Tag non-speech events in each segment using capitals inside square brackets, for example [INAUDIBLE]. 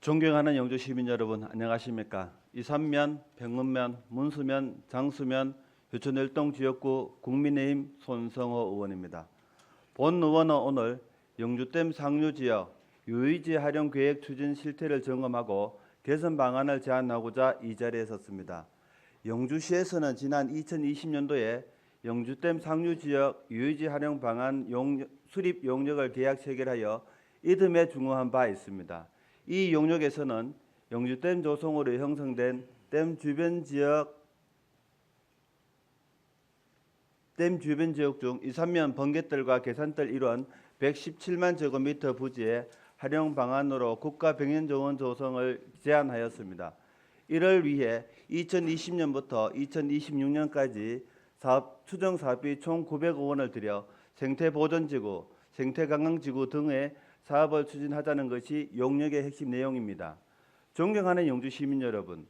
존경하는 영주 시민 여러분 안녕하십니까? 이삼면, 병문면, 문수면, 장수면, 효천일동 지역구 국민의힘 손성호 의원입니다. 본 의원은 오늘 영주댐 상류 지역 유의지 활용 계획 추진 실태를 점검하고 개선 방안을 제안하고자 이 자리에 섰습니다. 영주시에서는 지난 2020년도에 영주댐 상류 지역 유의지 활용 방안 용, 수립 용역을 계약 체결하여 이듬해 중호한 바 있습니다. 이 용역에서는 영주댐 조성으로 형성된 댐 주변 지역 댐 주변 지역 중 이삼면 번개뜰과 계산뜰 일원 117만 제곱미터 부지의 활용 방안으로 국가 백년정원 조성을 제안하였습니다. 이를 위해 2020년부터 2026년까지 사업 추정 사업비 총 900억 원을 들여 생태 보존지구, 생태 관광지구 등의 사업을 추진하자는 것이 용역의 핵심 내용입니다. 존경하는 영주 시민 여러분,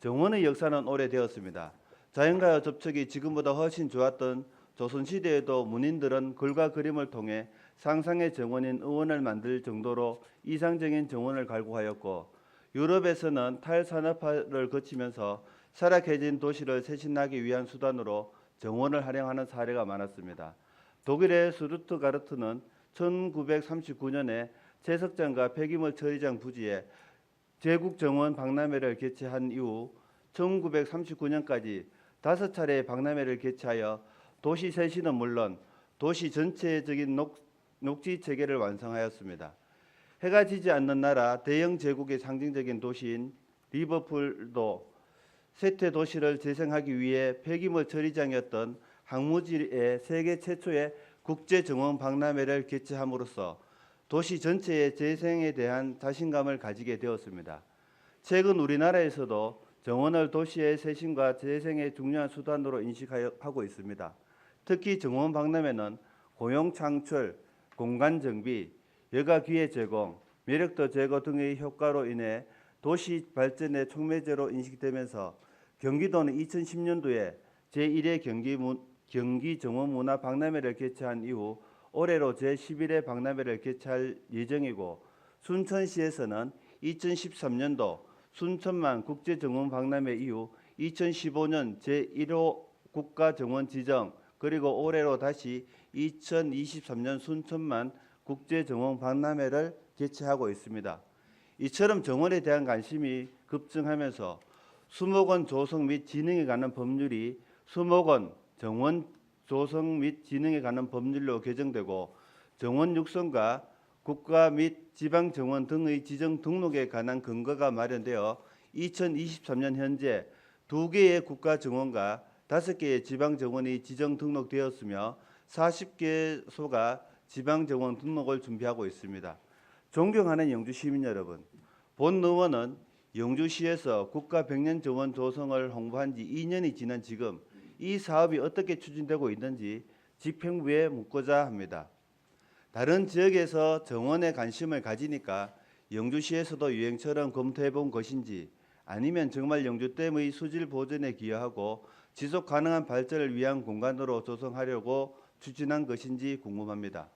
정원의 역사는 오래되었습니다. 자연과의 접촉이 지금보다 훨씬 좋았던 조선시대에도 문인들은 글과 그림을 통해 상상의 정원인 의원을 만들 정도로 이상적인 정원을 갈구하였고 유럽에서는 탈산업화를 거치면서 설악해진 도시를 쇄신하기 위한 수단으로 정원을 활용하는 사례가 많았습니다. 독일의 스루트가르트는 1939년에 채석장과 폐기물 처리장 부지에 제국 정원 박람회를 개최한 이후 1939년까지 다섯 차례 박람회를 개최하여 도시 쇄신은 물론 도시 전체적인 녹, 녹지 체계를 완성하였습니다. 해가 지지 않는 나라 대영 제국의 상징적인 도시인 리버풀도 쇠퇴 도시를 재생하기 위해 폐기물 처리장이었던 항무지의 세계 최초의 국제 정원 박람회를 개최함으로써 도시 전체의 재생에 대한 자신감을 가지게 되었습니다. 최근 우리나라에서도 정원을 도시의 쇄신과 재생의 중요한 수단으로 인식하고 있습니다. 특히 정원 박람회는 고용 창출, 공간 정비, 여가 기회 제공, 매력도 제거 등의 효과로 인해 도시 발전의 촉매제로 인식되면서 경기도는 2010년도에 제1회 경기, 문, 경기 정원 문화 박람회를 개최한 이후 올해로 제11회 박람회를 개최할 예정이고 순천시에서는 2013년도 순천만 국제정원 박람회 이후 2015년 제1호 국가정원 지정 그리고 올해로 다시 2023년 순천만 국제정원 박람회를 개최하고 있습니다. 이처럼 정원에 대한 관심이 급증하면서 수목원 조성 및 진흥에 관한 법률이 수목원 정원 조성 및 진흥에 관한 법률로 개정되고 정원 육성과 국가 및 지방 정원 등의 지정 등록에 관한 근거가 마련되어 2023년 현재 두 개의 국가 정원과 다섯 개의 지방 정원이 지정 등록되었으며 40개 소가 지방 정원 등록을 준비하고 있습니다. 존경하는 영주 시민 여러분, 본 의원은 영주시에서 국가 백년 정원 조성을 홍보한 지 2년이 지난 지금 이 사업이 어떻게 추진되고 있는지 집행부에 묻고자 합니다. 다른 지역에서 정원에 관심을 가지니까 영주시에서도 유행처럼 검토해 본 것인지 아니면 정말 영주댐의 수질 보존에 기여하고 지속 가능한 발전을 위한 공간으로 조성하려고 추진한 것인지 궁금합니다.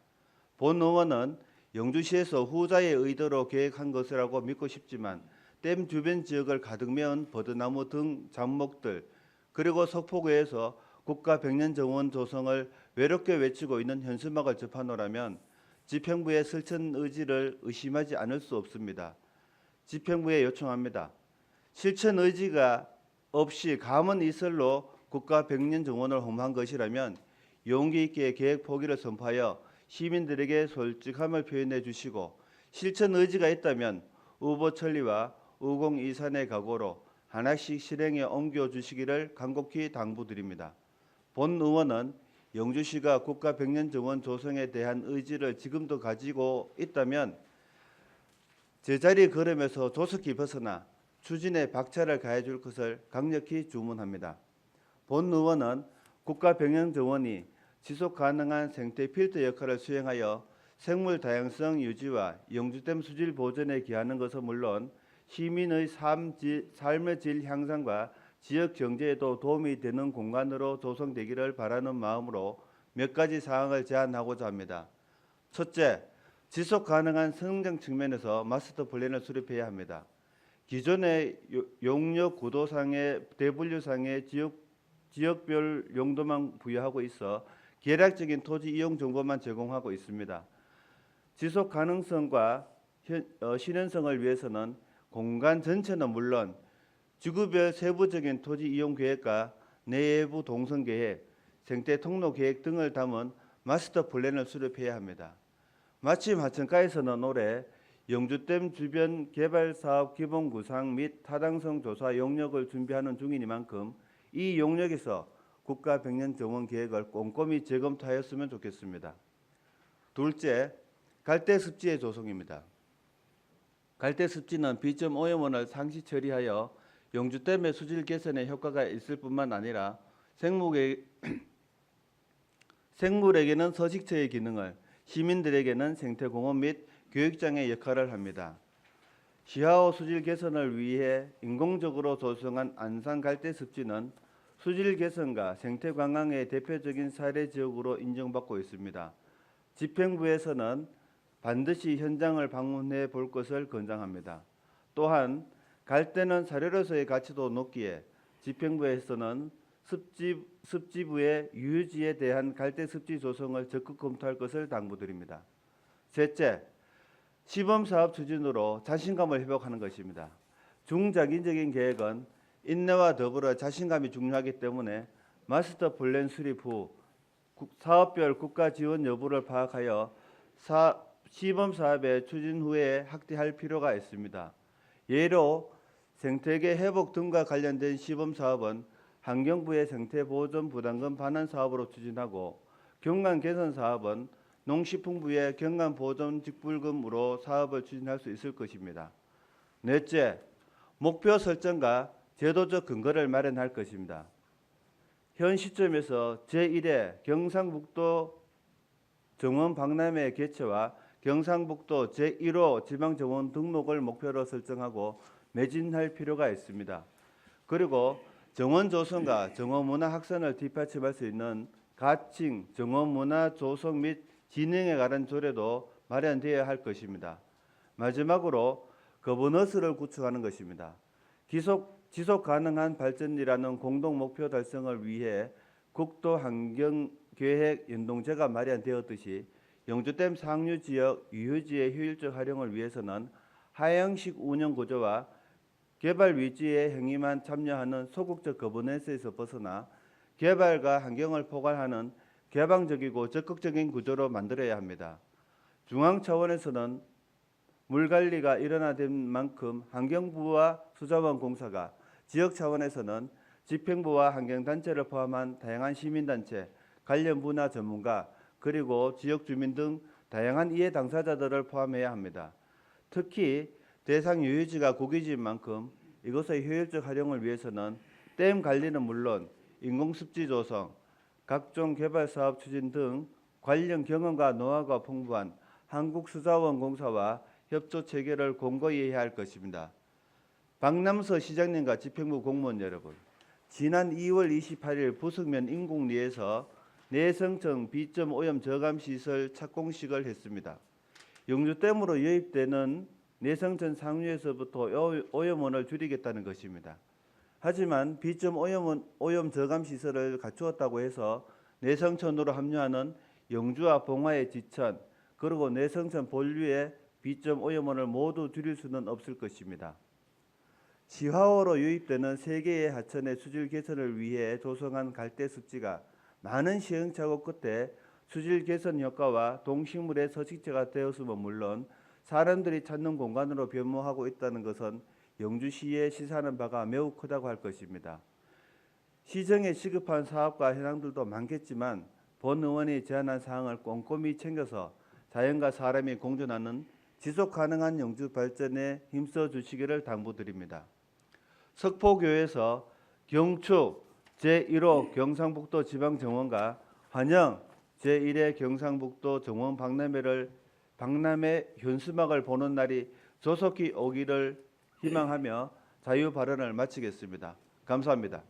본 의원은 영주시에서 후자의 의도로 계획한 것이라고 믿고 싶지만 댐 주변 지역을 가득 메운 버드나무 등 잡목들 그리고 석포구에서 국가 백년 정원 조성을 외롭게 외치고 있는 현수막을 접하노라면 집행부의 실천 의지를 의심하지 않을 수 없습니다. 집행부에 요청합니다. 실천 의지가 없이 감은 이설로 국가 백년 정원을 홍보한 것이라면 용기 있게 계획 포기를 선포하여 시민들에게 솔직함을 표현해 주시고 실천 의지가 있다면 우보 천리와 우공 이산의 각오로 하나씩 실행에 옮겨 주시기를 간곡히 당부드립니다. 본 의원은 영주시가 국가 백년 정원 조성에 대한 의지를 지금도 가지고 있다면 제자리 걸으면서 조속히 벗어나 추진에 박차를 가해 줄 것을 강력히 주문합니다. 본 의원은 국가 백년 정원이 지속 가능한 생태 필터 역할을 수행하여 생물 다양성 유지와 영주댐 수질 보존에 기하는 것은 물론 시민의 삶, 지, 삶의 질 향상과 지역 경제에도 도움이 되는 공간으로 조성되기를 바라는 마음으로 몇 가지 사항을 제안하고자 합니다. 첫째, 지속 가능한 성장 측면에서 마스터 플랜을 수립해야 합니다. 기존의 요- 용역 구도상의 대분류상의 지역 지역별 용도만 부여하고 있어 계략적인 토지 이용 정보만 제공하고 있습니다. 지속 가능성과 현- 어, 실현성을 위해서는 공간 전체는 물론 지구별 세부적인 토지 이용 계획과 내부 동선 계획, 생태 통로 계획 등을 담은 마스터 플랜을 수립해야 합니다. 마침 하천가에서는 올해 영주댐 주변 개발 사업 기본 구상 및 타당성 조사 용역을 준비하는 중이니만큼 이 용역에서 국가 백년 정원 계획을 꼼꼼히 재검토하였으면 좋겠습니다. 둘째, 갈대 습지의 조성입니다. 갈대 습지는 비점 오염원을 상시 처리하여 영주댐의 수질 개선에 효과가 있을 뿐만 아니라 생물에, [CLEARS THROAT] 생물에게는 서식처의 기능을 시민들에게는 생태공원 및 교육장의 역할을 합니다. 시하오 수질 개선을 위해 인공적으로 조성한 안산 갈대 습지는 수질 개선과 생태 관광의 대표적인 사례 지역으로 인정받고 있습니다. 집행부에서는 반드시 현장을 방문해 볼 것을 권장합니다. 또한 갈대는 사료로서의 가치도 높기에 집행부에서는 습지, 습지부의 유지에 대한 갈대 습지 조성을 적극 검토할 것을 당부드립니다. 셋째, 시범 사업 추진으로 자신감을 회복하는 것입니다. 중장기적인 계획은 인내와 더불어 자신감이 중요하기 때문에 마스터 플랜 수립 후 국- 사업별 국가 지원 여부를 파악하여 사, 시범 사업의 추진 후에 확대할 필요가 있습니다. 예로 생태계 회복 등과 관련된 시범 사업은 환경부의 생태 보존 부담금 반환 사업으로 추진하고 경관 개선 사업은 농식품부의 경관 보존 직불금으로 사업을 추진할 수 있을 것입니다. 넷째, 목표 설정과 제도적 근거를 마련할 것입니다. 현 시점에서 제1회 경상북도 정원 박람회 개최와 경상북도 제1호 지방정원 등록을 목표로 설정하고 매진할 필요가 있습니다. 그리고 정원 조성과 정원 문화 확산을 뒷받침할 수 있는 가칭 정원 문화 조성 및 진행에 관한 조례도 마련되어야 할 것입니다. 마지막으로 거버넌스를 구축하는 것입니다. 기속 지속 가능한 발전이라는 공동 목표 달성을 위해 국도 환경 계획 연동제가 마련되었듯이 영주댐 상류 지역 유휴지의 효율적 활용을 위해서는 하향식 운영 구조와 개발 위주의 행위만 참여하는 소극적 거버넌스에서 벗어나 개발과 환경을 포괄하는 개방적이고 적극적인 구조로 만들어야 합니다. 중앙 차원에서는 물 관리가 일어나된 만큼 환경부와 수자원 공사가 지역 차원에서는 집행부와 환경단체를 포함한 다양한 시민단체, 관련 분야 전문가, 그리고 지역 주민 등 다양한 이해 당사자들을 포함해야 합니다. 특히 대상 유유지가 고기지인 만큼 이것의 효율적 활용을 위해서는 댐 관리는 물론 인공습지 조성, 각종 개발 사업 추진 등 관련 경험과 노하우가 풍부한 한국수자원공사와 협조 체계를 공고히 해야 할 것입니다. 박남서 시장님과 집행부 공무원 여러분, 지난 2월 28일 부석면 인공리에서 내성청 비점 오염 저감 시설 착공식을 했습니다. 영주댐으로 유입되는 내성천 상류에서부터 오- 오염원을 줄이겠다는 것입니다. 하지만 비점 오염원, 오염 저감 시설을 갖추었다고 해서 내성천으로 합류하는 영주와 봉화의 지천 그리고 내성천 본류의 비점 오염원을 모두 줄일 수는 없을 것입니다. 시화호로 유입되는 세 개의 하천의 수질 개선을 위해 조성한 갈대 습지가 많은 시행착오 끝에 수질 개선 효과와 동식물의 서식지가 되었으면 물론 사람들이 찾는 공간으로 변모하고 있다는 것은 영주시에 시사하는 바가 매우 크다고 할 것입니다. 시정에 시급한 사업과 현황들도 많겠지만 본 의원이 제안한 사항을 꼼꼼히 챙겨서 자연과 사람이 공존하는 지속 가능한 영주 발전에 힘써 주시기를 당부드립니다. 석포교에서 경축 제1호 경상북도 지방정원과 환영 제1회 경상북도 정원 박람회를 박람회 현수막을 보는 날이 조속히 오기를 희망하며 자유 발언을 마치겠습니다. 감사합니다.